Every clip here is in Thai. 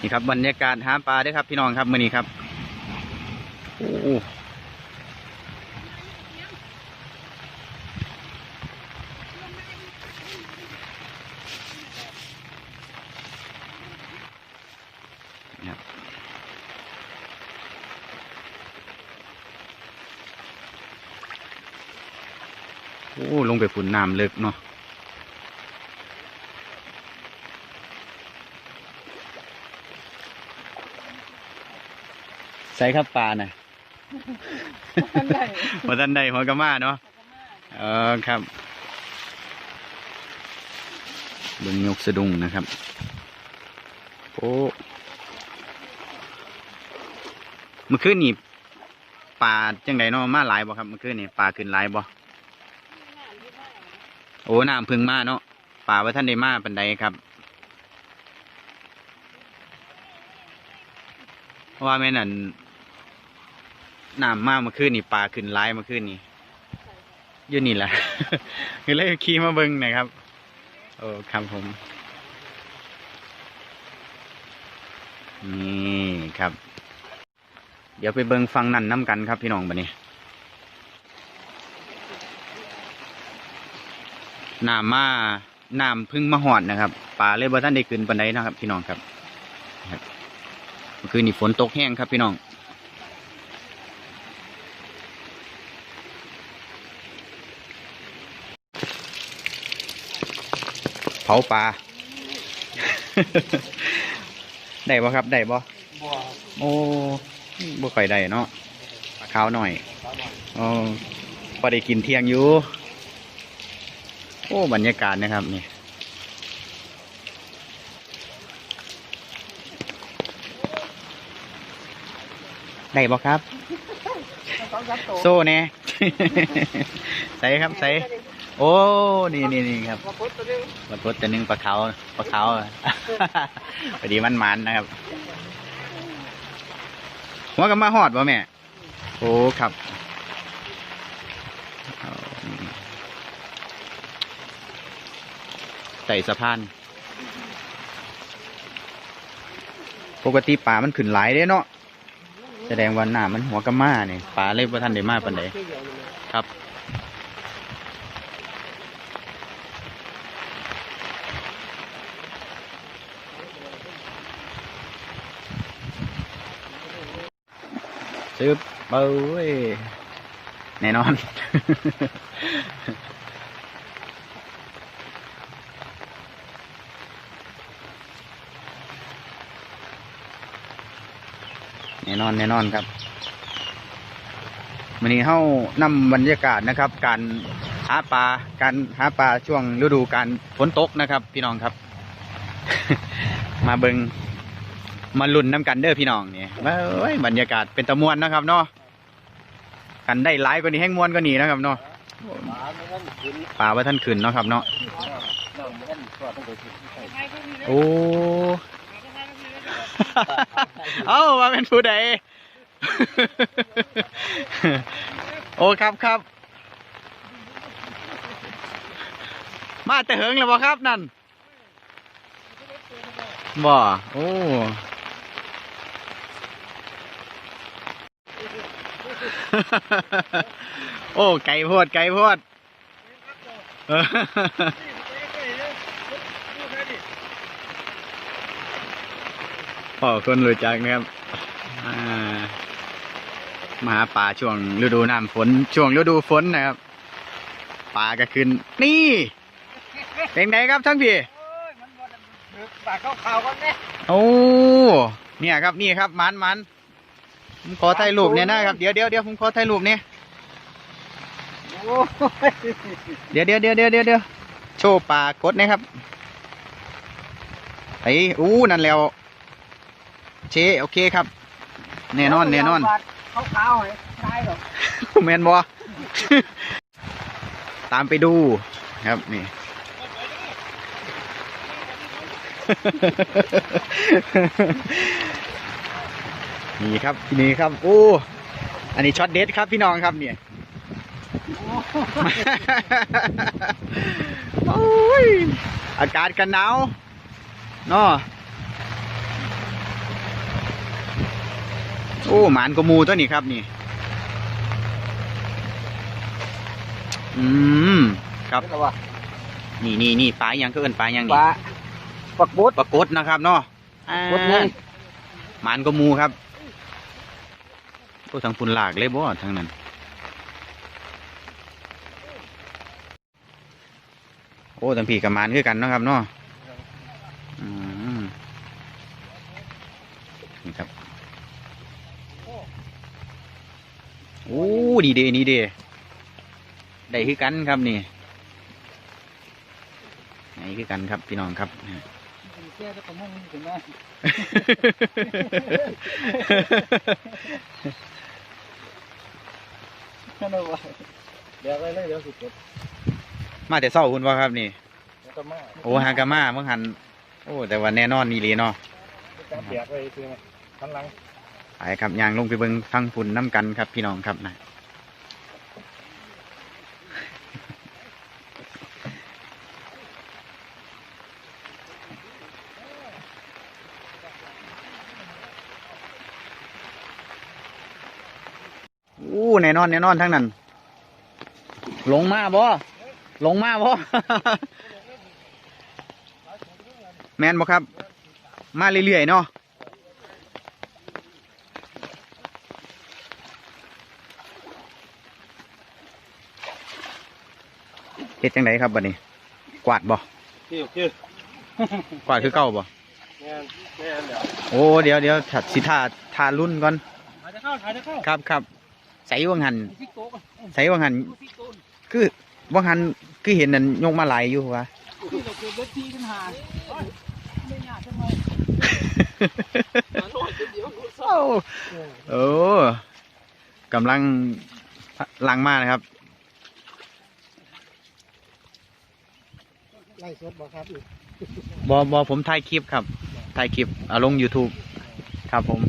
นี่ครับบรรยากาศหาปลาด้วยครับพี่น้องครับมื้อนี้ครับโอ้โอ้ ลงไปฝุ่นน้ำลึกเนาะ ใส่ครับปลาน่ะท่านใดมาทันใดหัวกะมาเนาะเออครับเบิ่งยกสะดุ้งนะครับ โอ้เมื่อคืนนี่ปลาจังไดเนาะมาหลายบ่ครับเมื่อคืนนี่ปลาขึ้นหลายบ่โอ้น้ำพึ่งมาเนาะปลาว่าท่านได้มาปันใดครับเพราะว่าแม่นั่น น้ำมาเมื่อคืนนี่ปลาขึ้นหลายมื่อคืนนี่อยู่นี่แหละ คือเลยขี่มาเบิ้งนะครับ โอ้ครับผม นี่ครับ เดี๋ยวไปเบิ้งฟังนั่นน้ำกันครับพี่น้องบันนี้น้ำมาน้ำพึ่งมาหอดนะครับป่าเลยบ่ท่านได้ขึ้นปันไดนะครับ พี่น้องครับ ครับเมื่อคืนนี่ฝนตกแห้งครับพี่น้องาปลา ได้บ่ครับ ได้บ่บ่โอ้บ่ค่อยได้เนาะปลาขาวหน่อยอ๋อพอได้กินเที่ยงอยู่ โอ้ บรรยากาศนะครับนี่ได้บ่ครับสองสามโตโซ่แน่ใส่ครับใส่ โอ้ นี่นี่นี่ครับมาพุทธตัวนึงมาพดตัวหนึงปลาเขาปลาเขาพอดีมันมันนะครับหัวกับมาหอดป่ะแม่ โอ้ครับเอาไต่สะพาน ปกติปลามันขึ้นหลายเด้เนาะ แสดงว่าหน้ามันหัวกับมาเนี่ยปลาเลยว่าท่านได้มาปันใดครับ ซื้อเบาเว้ยแน่นอน แน่นอนแน่นอนครับวันนี้เข้านำบรรยากาศนะครับ การหาปลาการหาปลาช่วงฤดูการฝนตกนะครับ พี่น้องครับ มาเบิง มาลุ่นน้ำกันเด้อพี่น้องเนี่ยเอ้ยบรรยากาศเป็นตะมวนนะครับเนาะกันได้หลายกว่านี้แห้งมวนกว่านี้นะครับเนาะหมาไม่ท่านขึ้นปลาว่าท่านขืนเนาะครับเนาะโอ้เอ้ามาเป็นผู้ใดโอ้ครับครับ มาแต่เหิงแล้วบ่ครับนั่นบ่โอ้ โอ้ ไก่โพดไก่โพดเออพ่อคนรู้จักนะครับอ่ามาหาปลาช่วงฤดูน้ำฝน ช่วงฤดูฝนนะครับปลาก็ขึ้น นี่เป็นไงครับทั้งพี่โอ้ยมันบ่ได้ดึกปากขาวๆกันแน่โอ้เนี่ยครับนี่ครับมันมัน ผมขอถ่ายรูปเนี่ยนะครับ เดี๋ยวเดี๋ยวเดี๋ยวผมขอถ่ายรูปเนี่ยโอ้ยเดี๋ยวเดี๋ยวเดี๋ยวเดี๋ยวเดี๋ยวเดี๋ยวโชว์ปลากดนะครับไอ้อู้นั่นแล้ว เชโอเคครับ แน่นอนแน่นอนขาวๆให้ได้หรอกแมนบอตามไปดูครับนี่ นี่ครับนี่ครับโอ้อันนี้ช็อตเด็ดครับพี่น้องครับเนี่ยโอ้ยอากาศกันหนาวเนาะโอ้หมานกว่าหมูตัวนี้ครับนี่อืมครับเห็นแล้ววะนี่นี่นี่ปลายังก็เอินปลายังปนี่ลาปักบุดปลากดนะครับเนาะอ่ากดไงหมานกว่าหมูครับ โอ้ทางพุ่นหลากเลยบ่ทางนั้นโอ้ทางพี่กับหมานคือกันเนาะครับเนาะอืมนี่ครับโอ้ดีเดนี่เดได้คือกันครับนี่ไหนคือกันครับพี่น้องครับ แก้จะกระมุงถึงได้นั่นเอาไว้เดี๋ยวไปเลยเดี๋ยวสุดกดมาแต่เศร้าคุณว่าครับนี่ แล้วก็มาโอ้ฮากามาเมื่อหัน โอ้ แต่ว่าแน่นอนนี่เลยเนาะจับเปียกไว้ซื้อไหมทันหลัง ไปครับยางลงไปเบิงฟังฝุ่นน้ำกันครับพี่น้องครับนะ อู้แน่นอนแน่นอนทั้งนั้น ลงมาบ่ลงมาบ่ แมนบ่ครับ มาเรื่อยๆเนาะเฮ็ดจังไดครับบัดนี้ กวาดบ่คิวคิวกวาดคือเก่าบ่แม่นแม่นเดี๋ยวโอ้เดี๋ยวเดี๋ยวถัดสิท่าทารุ่นก่อนถ่ายจะเข้าถ่ายจะเข้า ครับครับ ใส่วังหันซิกโต๊ะใส่วังหันดูซิกโต๊ะคือวังหันคือเห็นนั่นยกมาหลายอยู่วะที่เราเก็บเล็กที่ขึ้นหาไม่ยากจังเลยหาหน่อยเดียวกูเศร้าโอ้กำลังลังมากนะครับไล่สดบ่ครับบอบอผมถ่ายคลิปครับถ่ายคลิปเอาลง YouTube ครับผม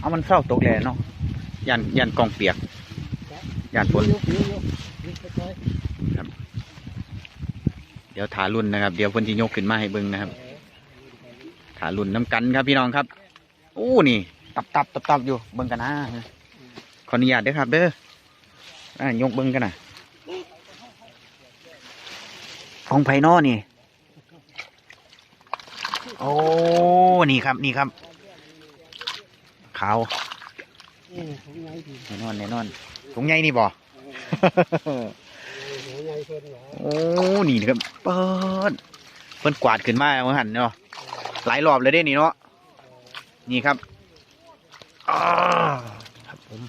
เอามันเข้าตกแลเนาะยันยันกองเปียกยันฝนเดี๋ยวถารุ่นนะครับ เดี๋ยวเพิ่นสิยกขึ้นมาให้เบิ่งนะครับถารุ่นน้ำกันครับพี่น้องครับโอ้นี่ ตับตับตับตับอยู่เบิ่งกันนะขออนุญาตเด้อครับ เด้ออ่ายกเบิ่งกันนะของไผนอนี่ โอ้ นี่ครับ นี่ครับ ขาวแน่นอนแน่นอนถุงใหญ่นี่บ่โอ้นี่นะครับเปิดเพิ่นกวาดขึ้นมาเมื่อหันเนาะหลายรอบเลยเด้นี่เนาะนี่ครับอ้าครับผม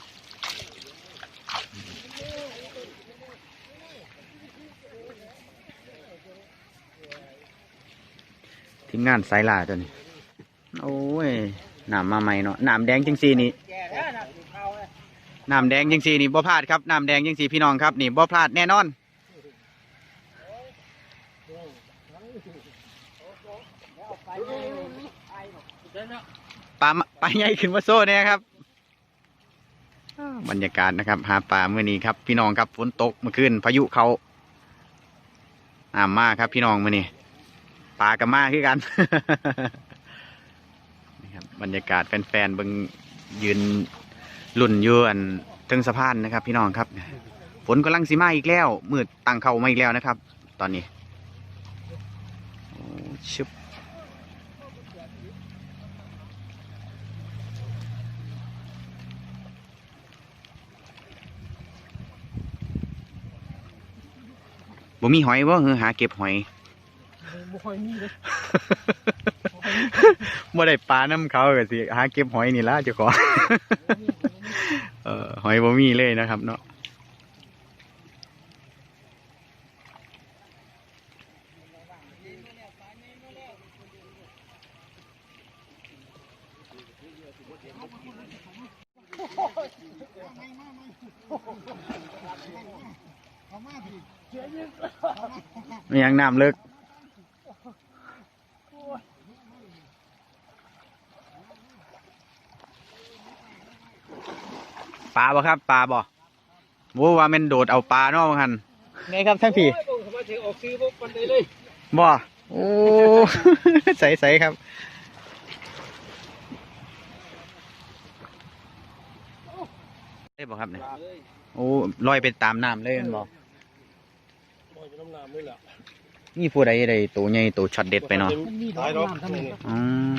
ทีมงานสายล่าตัวนี้ โอ้ย น้ำมาใหม่เนาะน้ำแดงจังสีนี่แก่แล้วนะเข้าเลยน้ำแดงจังสีนี่บ่พลาดครับน้ำแดงจังสีพี่น้องครับนี่บ่พลาดแน่นอนปลาปลาใหญ่ขึ้นมาโซ่เนี่ยครับบรรยากาศนะครับ หาปลาเมื่อนี้ครับ พี่น้องครับฝนตกเมื่อคืนพายุเขาน้ำมากครับ พี่น้องเมื่อนี้ปลากับมาคือกัน บรรยากาศแฟนๆเบิงยืนลุ่นยู่อันถึงสะพานนะครับพี่น้องครับ ฝนกำลังสีมาอีกแล้ว มืดตั้งเข้ามาอีกแล้วนะครับ ตอนนี้ชึบบ่มีหอยบ่เออหาเก็บหอยบ่ค่อยมีเลย บ่ได้ปลาน้ำเขาก็สิหาเก็บหอยนี่ล่ะเจ้าของเออหอยบ่มีเลยนะครับ เนาะมันยังน้ำเลิก ปลาบ่ครับปลาบ่โว้ว่ามันโดดเอาปลาเนาะบางหันไงครับท่านพี่บ่โอ้ ใสใสๆครับได้บ่ครับเนี่ยโอ้ลอยไปตามน้ำเลยบ่อนี่ผู้ใดไดตัวใหญ่ตัวช็อตเด็ดไปเนาะอืม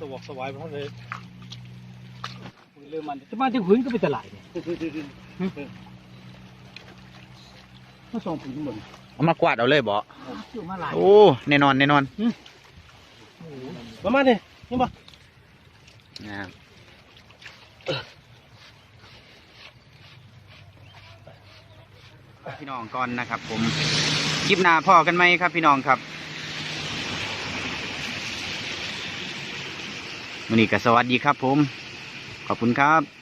สวกสวายเพราะเลย เริ่มมันจะมาที่หืนก็ไปตลาดเนี่ยมาส่งผลเหมือนเอามากวาดเอาเลยบ่เกี่ยวมาหลายโอ้แน่นอนแน่นอนมามาดินี่บ่นะครับพี่น้องก่อนนะครับ ผมคลิปหน้าพ่อกันไหมครับ พี่น้องครับวันนี้ก็สวัสดีครับผม ขอบคุณครับ